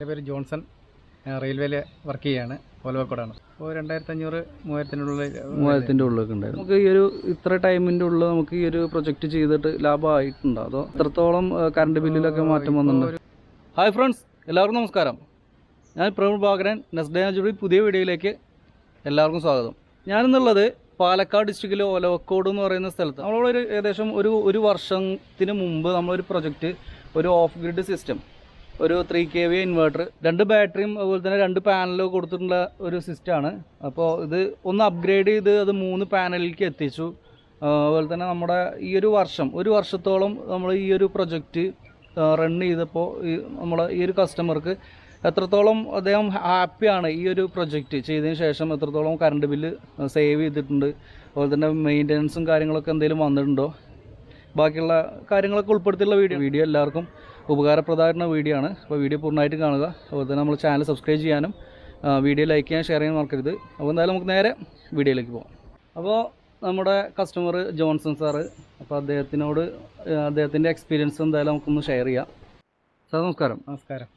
എന്റെ പേര് ജോൺസൺ. റെയിൽവേയിൽ വർക്ക് ചെയ്യാണ്. ഓലവക്കോടാണ്. അപ്പോൾ രണ്ടായിരത്തി അഞ്ഞൂറ് ഉള്ളിൽ മൂവായിരത്തിന്റെ ഉള്ളിലൊക്കെ ഉണ്ടായിരുന്നു. നമുക്ക് ഈ ഒരു ഇത്ര ടൈമിന്റെ ഉള്ളിൽ നമുക്ക് ഈ ഒരു പ്രൊജക്റ്റ് ചെയ്തിട്ട് ലാഭമായിട്ടുണ്ടോ? അതോ എത്രത്തോളം കറണ്ട് ബില്ലിലൊക്കെ മാറ്റം വന്നിട്ടുണ്ട്? ഹായ് ഫ്രണ്ട്സ് എല്ലാവർക്കും നമസ്കാരം. ഞാൻ പ്രവീൺ ബാഗരൻ നെസ്ഡേ പുതിയ വീഡിയോയിലേക്ക് എല്ലാവർക്കും സ്വാഗതം. ഞാനിന്നുള്ളത് പാലക്കാട് ഡിസ്ട്രിക്റ്റിലെ ഒലവക്കോട് എന്ന് പറയുന്ന സ്ഥലത്ത്. നമ്മളൊരു ഏകദേശം ഒരു ഒരു വർഷത്തിന് മുമ്പ് നമ്മളൊരു പ്രൊജക്റ്റ് ഒരു ഓഫ് ഗ്രിഡ് സിസ്റ്റം ഒരു ത്രീ കെ വി ഇൻവേർട്ടർ രണ്ട് ബാറ്ററിയും അതുപോലെ തന്നെ രണ്ട് പാനലും കൊടുത്തിട്ടുള്ള ഒരു സിസ്റ്റമാണ് അപ്പോൾ ഇത് ഒന്ന് അപ്ഗ്രേഡ് ചെയ്ത് അത് മൂന്ന് പാനലിലേക്ക് എത്തിച്ചു. അതുപോലെ തന്നെ നമ്മുടെ ഈ ഒരു വർഷം ഒരു വർഷത്തോളം നമ്മൾ ഈ ഒരു പ്രൊജക്റ്റ് റൺ ചെയ്തപ്പോൾ ഈ നമ്മളെ ഈ ഒരു കസ്റ്റമർക്ക് എത്രത്തോളം അദ്ദേഹം ഹാപ്പിയാണ് ഈ ഒരു പ്രൊജക്റ്റ് ചെയ്തതിന് ശേഷം എത്രത്തോളം കറണ്ട് ബില്ല് സേവ് ചെയ്തിട്ടുണ്ട്. അതുപോലെ തന്നെ മെയിന്റനൻസും കാര്യങ്ങളൊക്കെ എന്തെങ്കിലും വന്നിട്ടുണ്ടോ? ബാക്കിയുള്ള കാര്യങ്ങളൊക്കെ ഉൾപ്പെടുത്തിയുള്ള വീഡിയോ വീഡിയോ എല്ലാവർക്കും ഉപകാരപ്രദമായിട്ടുള്ള വീഡിയോ ആണ്. അപ്പോൾ വീഡിയോ പൂർണമായിട്ട് കാണുക. അതുപോലെ തന്നെ നമ്മൾ ചാനൽ സബ്സ്ക്രൈബ് ചെയ്യാനും വീഡിയോ ലൈക്ക് ചെയ്യാൻ ഷെയർ ചെയ്യാൻ മറക്കരുത്. അപ്പോൾ എന്തായാലും നമുക്ക് നേരെ വീഡിയോയിലേക്ക് പോകാം അപ്പോൾ നമ്മുടെ കസ്റ്റമർ ജോൺസൺ സാറ് അപ്പോൾ അദ്ദേഹത്തിനോട് അദ്ദേഹത്തിന്റെ എക്സ്പീരിയൻസ് എന്തായാലും നമുക്കൊന്ന് ഷെയർ ചെയ്യാം. സാർ നമസ്കാരം. നമസ്കാരം.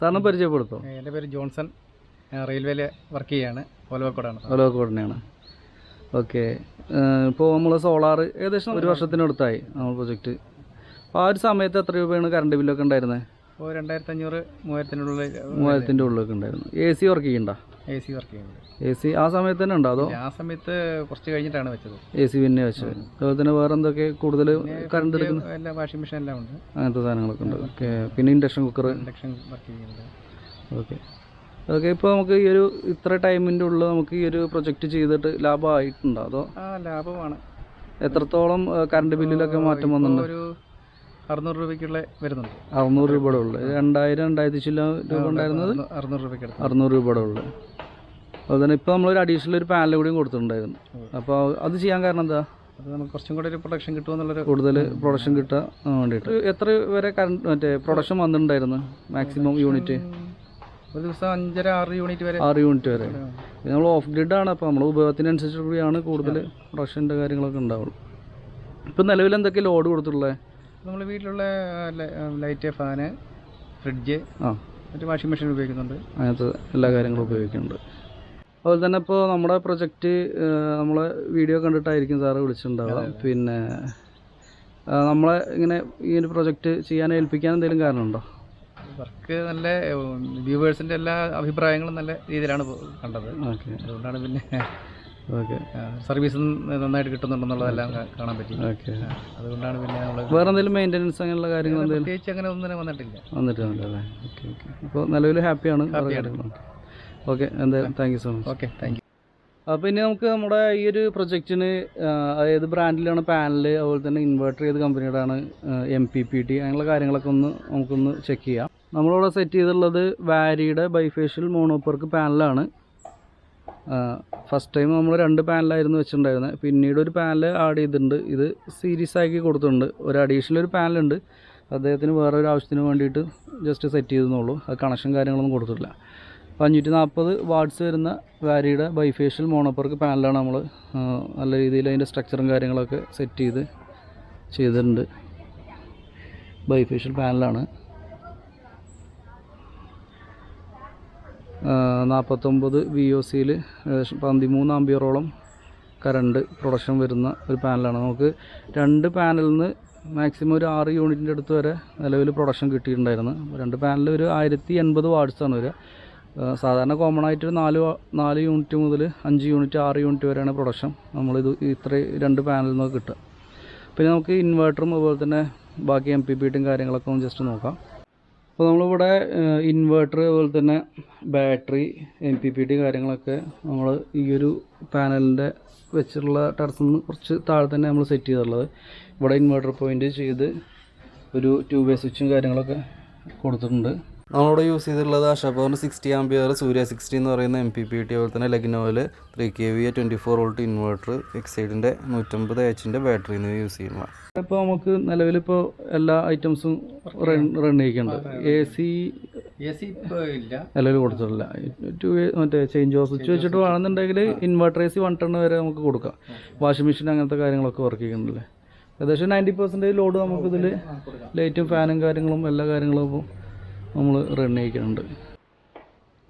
സാറിനെ പരിചയപ്പെടുത്തോ? എന്റെ പേര് ജോൺസൺ. റെയിൽവേയിൽ വർക്ക് ചെയ്യാണ് ഓലവക്കോടാണ് ഒലവക്കോടിനെയാണ്. ഓക്കെ ഇപ്പോൾ നമ്മൾ സോളാർ ഏകദേശം ഒരു വർഷത്തിനടുത്തായി നമ്മൾ പ്രൊജക്റ്റ് അപ്പോൾ ആ ഒരു സമയത്ത് എത്ര രൂപയാണ് കറണ്ട് ബില്ലൊക്കെ ഉണ്ടായിരുന്നത് അപ്പോൾ രണ്ടായിരത്തി അഞ്ഞൂറ് മൂവായിരത്തിനുള്ളിൽ മൂവായിരത്തിന്റെ ഉള്ളിലൊക്കെ ഉണ്ടായിരുന്നു. എ സി വർക്ക് ചെയ്യണ്ട? എ സി വർക്ക് ചെയ്യുന്നത് എ സി ആ സമയത്ത് തന്നെ ഉണ്ടോ അതോ ആ സമയത്ത് കുറച്ച് കഴിഞ്ഞിട്ടാണ് വെച്ചത്. എ സി പിന്നെ വെച്ചത്. അതുപോലെ തന്നെ വേറെ എന്തൊക്കെ കൂടുതൽ കറണ്ട് എടുക്കുന്ന എല്ലാ വാഷിംഗ് മെഷീൻ എല്ലാം ഉണ്ട്. അങ്ങനത്തെ സാധനങ്ങളൊക്കെ ഉണ്ട്. ഓക്കെ. പിന്നെ ഇൻഡക്ഷൻ കുക്കർ ഇൻഡക്ഷൻ വർക്ക് ചെയ്യുന്നുണ്ട്. ഓക്കെ. ഓക്കെ ഇപ്പോൾ നമുക്ക് ഈ ഒരു ഇത്ര ടൈമിന്റെ ഉള്ളിൽ നമുക്ക് ഈ ഒരു പ്രൊജക്റ്റ് ചെയ്തിട്ട് ലാഭമായിട്ടുണ്ടോ അതോ? ആ ലാഭമാണ്. എത്രത്തോളം കറണ്ട് ബില്ലിലൊക്കെ മാറ്റം വന്നിട്ടുണ്ട്? ഒരു അറുന്നൂറ് രൂപയ്ക്കുള്ള വരുന്നുണ്ട്. അറുന്നൂറ് രൂപയുടെ ഉള്ളു. രണ്ടായിരം രണ്ടായിരത്തി ചില്ല രൂപ ഉണ്ടായിരുന്നത്? അറുന്നൂറ് രൂപയ്ക്ക് അറുന്നൂറ് രൂപയുടെ ഉള്ളു. അതുപോലെ തന്നെ ഇപ്പോൾ നമ്മളൊരു അഡീഷണൽ ഒരു പാനൽ കൂടിയും കൊടുത്തിട്ടുണ്ടായിരുന്നു. അപ്പോൾ അത് ചെയ്യാൻ കാരണം എന്താ? അത് നമുക്ക് കുറച്ചും കൂടെ ഒരു പ്രൊഡക്ഷൻ കിട്ടുമെന്നുള്ളൊരു കൂടുതൽ പ്രൊഡക്ഷൻ കിട്ടാൻ വേണ്ടിയിട്ട്. എത്ര വരെ കറണ്ട് മറ്റേ പ്രൊഡക്ഷൻ വന്നിട്ടുണ്ടായിരുന്നു മാക്സിമം യൂണിറ്റ് ഒരു ദിവസം അഞ്ചര ആറ് യൂണിറ്റ് വരെ. ആറ് യൂണിറ്റ് വരെ. നമ്മൾ ഓഫ് ഗ്രിഡ് ആണ്. അപ്പോൾ നമ്മൾ ഉപയോഗത്തിനനുസരിച്ച് കൂടിയാണ് കൂടുതൽ പ്രൊഡക്ഷന്റെ കാര്യങ്ങളൊക്കെ ഉണ്ടാവുള്ളൂ. ഇപ്പം നിലവിൽ എന്തൊക്കെ ലോഡ് കൊടുത്തിട്ടുള്ളത് നമ്മൾ വീട്ടിലുള്ള ലൈറ്റ് ഫാന് ഫ്രിഡ്ജ് ആ. മറ്റു വാഷിംഗ് മെഷീൻ ഉപയോഗിക്കുന്നുണ്ട്. അങ്ങനത്തെ എല്ലാ കാര്യങ്ങളും ഉപയോഗിക്കുന്നുണ്ട്. അതുപോലെ തന്നെ ഇപ്പോൾ നമ്മുടെ പ്രൊജക്റ്റ് നമ്മളെ വീഡിയോ കണ്ടിട്ടായിരിക്കും സാറ് വിളിച്ചിട്ടുണ്ടാവുക. പിന്നെ നമ്മളെ ഇങ്ങനെ ഈ ഒരു പ്രൊജക്റ്റ് ചെയ്യാൻ ഏൽപ്പിക്കാൻ എന്തെങ്കിലും കാരണമുണ്ടോ? വർക്ക് നല്ല വ്യൂവേഴ്സിന്റെ എല്ലാ അഭിപ്രായങ്ങളും നല്ല രീതിയിലാണ് കണ്ടത്. ഓക്കെ. അതുകൊണ്ടാണ് പിന്നെ ഓക്കെ. സർവീസും നന്നായിട്ട് കിട്ടുന്നുണ്ടെന്നുള്ളതെല്ലാം കാണാൻ പറ്റി. ഓക്കെ. അതുകൊണ്ടാണ് പിന്നെ നമ്മൾ വേറെ എന്തെങ്കിലും മെയിന്റനൻസ് അങ്ങനെയുള്ള കാര്യങ്ങൾ എന്തെങ്കിലും പ്രത്യേകിച്ച് അങ്ങനെ ഒന്നും തന്നെ വന്നിട്ടില്ല. വന്നിട്ടുണ്ട് അല്ലേ ഓക്കെ ഓക്കെ. അപ്പോൾ നിലവിൽ ഹാപ്പിയാണ്. ഓക്കെ. എന്തായാലും thank you so much okay thank you അപ്പോൾ ഇനി നമുക്ക് നമ്മുടെ ഈ ഒരു പ്രൊജക്റ്റിന് ഏത് ബ്രാൻഡിലാണ് പാനൽ അതുപോലെ തന്നെ ഇൻവെർട്ടർ ഏത് കമ്പനിയുടെ ആണ് എം പി പി ടി അങ്ങനെയുള്ള കാര്യങ്ങളൊക്കെ ഒന്ന് നമുക്കൊന്ന് ചെക്ക് ചെയ്യാം. നമ്മളിവിടെ സെറ്റ് ചെയ്തിട്ടുള്ളത് വാരിയുടെ ബൈഫേഷ്യൽ മോണോപ്പർക്ക് പാനലാണ്. ഫസ്റ്റ് ടൈം നമ്മൾ രണ്ട് പാനലായിരുന്നു വെച്ചിട്ടുണ്ടായിരുന്നത് പിന്നീട് ഒരു പാനൽ ആഡ് ചെയ്തിട്ടുണ്ട്. ഇത് സീരീസ് ആക്കി കൊടുത്തിട്ടുണ്ട്. ഒരു അഡീഷണൽ ഒരു പാനലുണ്ട് അദ്ദേഹത്തിന് വേറെ ഒരു ആവശ്യത്തിന് വേണ്ടിയിട്ട് ജസ്റ്റ് സെറ്റ് ചെയ്തെന്നുള്ളൂ അത് കണക്ഷൻ കാര്യങ്ങളൊന്നും കൊടുത്തിട്ടില്ല. അപ്പോൾ അഞ്ഞൂറ്റി നാൽപ്പത് വാട്ട്സ് വരുന്ന വാരിയുടെ ബൈഫേഷ്യൽ മോണോപ്പർക്ക് പാനലാണ് നമ്മൾ നല്ല രീതിയിൽ അതിന്റെ സ്ട്രക്ചറും കാര്യങ്ങളൊക്കെ സെറ്റ് ചെയ്ത് ചെയ്തിട്ടുണ്ട്. ബൈഫേഷ്യൽ പാനലാണ് നാൽപ്പത്തൊമ്പത് വി ഒ സിയിൽ പതിമൂന്ന് ആംബിയറോളം കറണ്ട് പ്രൊഡക്ഷൻ വരുന്ന ഒരു പാനലാണ്. നമുക്ക് രണ്ട് പാനലിൽ നിന്ന് മാക്സിമം ഒരു ആറ് യൂണിറ്റിന്റെ അടുത്ത് വരെ നിലവിൽ പ്രൊഡക്ഷൻ കിട്ടിയിട്ടുണ്ടായിരുന്നു. അപ്പോൾ രണ്ട് പാനലിൽ ഒരു ആയിരത്തി എൺപത് ആണ് വരിക സാധാരണ കോമൺ ആയിട്ട് ഒരു നാല് നാല് യൂണിറ്റ് മുതൽ അഞ്ച് യൂണിറ്റ് ആറ് യൂണിറ്റ് വരെയാണ് പ്രൊഡക്ഷൻ. നമ്മളിത് ഇത്ര രണ്ട് പാനലിൽ നിന്ന് കിട്ടുക. പിന്നെ നമുക്ക് ഇൻവേർട്ടറും അതുപോലെ തന്നെ ബാക്കി എം പി ബിട്ടും കാര്യങ്ങളൊക്കെ ഒന്ന് ജസ്റ്റ് നോക്കാം. അപ്പോൾ നമ്മളിവിടെ ഇൻവേർട്ടർ അതുപോലെ തന്നെ battery M P P T കാര്യങ്ങളൊക്കെ നമ്മൾ ഈ ഒരു പാനലിന്റെ വെച്ചിട്ടുള്ള ടെറസിൽ നിന്ന് കുറച്ച് താഴെ തന്നെ നമ്മൾ സെറ്റ് ചെയ്തിട്ടുള്ളത്. ഇവിടെ ഇൻവേർട്ടർ പോയിന്റ് ചെയ്ത് ഒരു ട്യൂബ് വേ സ്വിച്ചും കാര്യങ്ങളൊക്കെ കൊടുത്തിട്ടുണ്ട്. നമ്മളിവിടെ യൂസ് ചെയ്തിട്ടുള്ളത് അഷാപവറിന് സിക്സ്റ്റി ആംബിയർ സൂര്യ സിക്സ്റ്റി എന്ന് പറയുന്ന എം പി പി ടി അതുപോലെ തന്നെ ലെഗ്നോയിൽ three K V twenty four volt inverter എക്സൈഡിന്റെ നൂറ്റമ്പത് എച്ചിന്റെ ബാറ്ററി എന്നിവ യൂസ് ചെയ്യുന്നത് ഇപ്പോൾ നമുക്ക് നിലവിലിപ്പോൾ എല്ലാ ഐറ്റംസും റൺ റൺ ചെയ്യിക്കുന്നുണ്ട്. എ സി എ സി ഇപ്പോൾ ഇല്ല. നിലവിൽ കൊടുത്തിട്ടില്ല. ടു മറ്റേ ചേഞ്ച് ഓഫ് സ്വിച്ച് വെച്ചിട്ട് വേണമെന്നുണ്ടെങ്കിൽ inverter A C one ton വരെ നമുക്ക് കൊടുക്കാം. വാഷിംഗ് മെഷീൻ അങ്ങനത്തെ കാര്യങ്ങളൊക്കെ വർക്ക് ചെയ്യുന്നുണ്ടല്ലേ ഏകദേശം നയന്റി പെർസെന്റേജ് ലോഡ് നമുക്കിതിൽ ലൈറ്റും ഫാനും കാര്യങ്ങളും എല്ലാ കാര്യങ്ങളും ഇപ്പോൾ നമ്മൾ റൺ ചെയ്യിക്കുന്നുണ്ട്.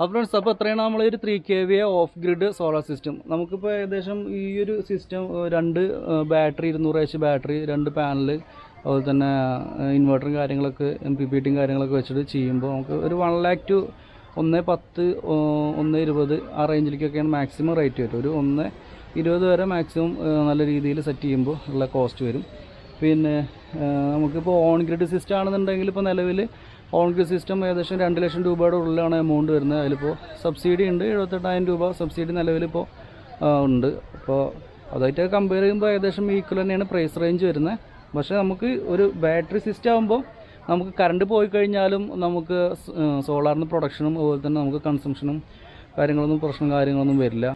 അപ്പോൾ ഫ്രണ്ട്സ് അപ്പോൾ എത്രയാണ് നമ്മൾ ഒരു three K V off grid solar system നമുക്കിപ്പോൾ ഏകദേശം ഈ ഒരു സിസ്റ്റം രണ്ട് ബാറ്ററി ഇരുന്നൂറ് എച്ച് ബാറ്ററി രണ്ട് പാനൽ അതുപോലെ തന്നെ ഇൻവെർട്ടറും കാര്യങ്ങളൊക്കെ എം പി പി ടിയും കാര്യങ്ങളൊക്കെ വെച്ചിട്ട് ചെയ്യുമ്പോൾ നമുക്ക് ഒരു വൺ ലാക്ക് ടു ഒന്ന് പത്ത് ഒന്ന് ഇരുപത് ആ റേഞ്ചിലേക്കൊക്കെയാണ് മാക്സിമം റേറ്റ് വരും ഒരു ഒന്ന് ഇരുപത് വരെ മാക്സിമം നല്ല രീതിയിൽ സെറ്റ് ചെയ്യുമ്പോൾ ഉള്ള കോസ്റ്റ് വരും. പിന്നെ നമുക്കിപ്പോൾ ഓൺ ഗ്രിഡ് സിസ്റ്റം ആണെന്നുണ്ടെങ്കിൽ ഇപ്പോൾ നിലവിൽ ഓൺ ഗ്രിഡ് സിസ്റ്റം ഏകദേശം രണ്ട് ലക്ഷം രൂപയുടെ ഉള്ളിലാണ് എമൗണ്ട് വരുന്നത്. അതിലിപ്പോൾ സബ്സിഡി ഉണ്ട്. എഴുപത്തെട്ടായിരം രൂപ സബ്സിഡി നിലവിലിപ്പോൾ ഉണ്ട്. അപ്പോൾ അതായിട്ട് കമ്പയർ ചെയ്യുമ്പോൾ ഏകദേശം ഈക്വൽ തന്നെയാണ് പ്രൈസ് റേഞ്ച് വരുന്നത്. പക്ഷേ നമുക്ക് ഒരു ബാറ്ററി സിസ്റ്റം ആകുമ്പോൾ നമുക്ക് കറണ്ട് പോയി കഴിഞ്ഞാലും നമുക്ക് സോളാറിന് പ്രൊഡക്ഷനും അതുപോലെ തന്നെ നമുക്ക് കൺസംഷനും കാര്യങ്ങളൊന്നും പ്രശ്നം കാര്യങ്ങളൊന്നും വരില്ല.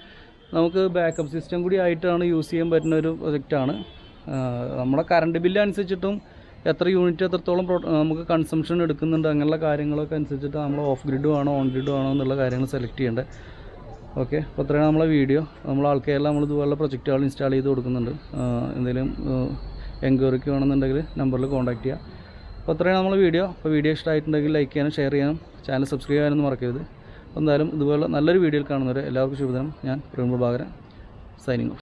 നമുക്ക് ബാക്കപ്പ് സിസ്റ്റം കൂടി ആയിട്ടാണ് യൂസ് ചെയ്യാൻ പറ്റുന്ന ഒരു പ്രൊജക്റ്റാണ് നമ്മുടെ കറണ്ട് ബില്ല് അനുസരിച്ചിട്ടും എത്ര യൂണിറ്റ് എത്രത്തോളം നമുക്ക് കൺസംഷൻ എടുക്കുന്നുണ്ട് അങ്ങനെയുള്ള കാര്യങ്ങളൊക്കെ അനുസരിച്ചിട്ട് നമ്മൾ ഓഫ് ഗ്രിഡ് വേണോ ഓൺ ഗ്രിഡ് വേണോ എന്നുള്ള കാര്യങ്ങൾ സെലക്ട് ചെയ്യേണ്ടത് ഓക്കെ അപ്പോൾ അത്രയാണ് നമ്മളെ വീഡിയോ നമ്മൾ ആൾക്കാരെല്ലാം നമ്മൾ ഇതുപോലുള്ള പ്രൊജക്റ്റുകൾ ഇൻസ്റ്റാൾ ചെയ്ത് കൊടുക്കുന്നുണ്ട്. എന്തെങ്കിലും എൻക്വയറിക്ക് വേണമെന്നുണ്ടെങ്കിൽ നമ്പറിൽ കോൺടാക്ട് ചെയ്യുക അപ്പോൾ അത്രയാണ് നമ്മളെ വീഡിയോ അപ്പോൾ വീഡിയോ ഇഷ്ടമായിട്ടുണ്ടെങ്കിൽ ലൈക്ക് ചെയ്യാനും ഷെയർ ചെയ്യാനും ചാനൽ സബ്സ്ക്രൈബ് ചെയ്യാനൊന്നും മറക്കരുത്. എന്തായാലും ഇതുപോലെ നല്ലൊരു വീഡിയോയിൽ കാണുന്നവരെ എല്ലാവർക്കും ശുഭദിനം. ഞാൻ പ്രേം പ്രഭാകരൻ സൈനിങ് ഓഫ്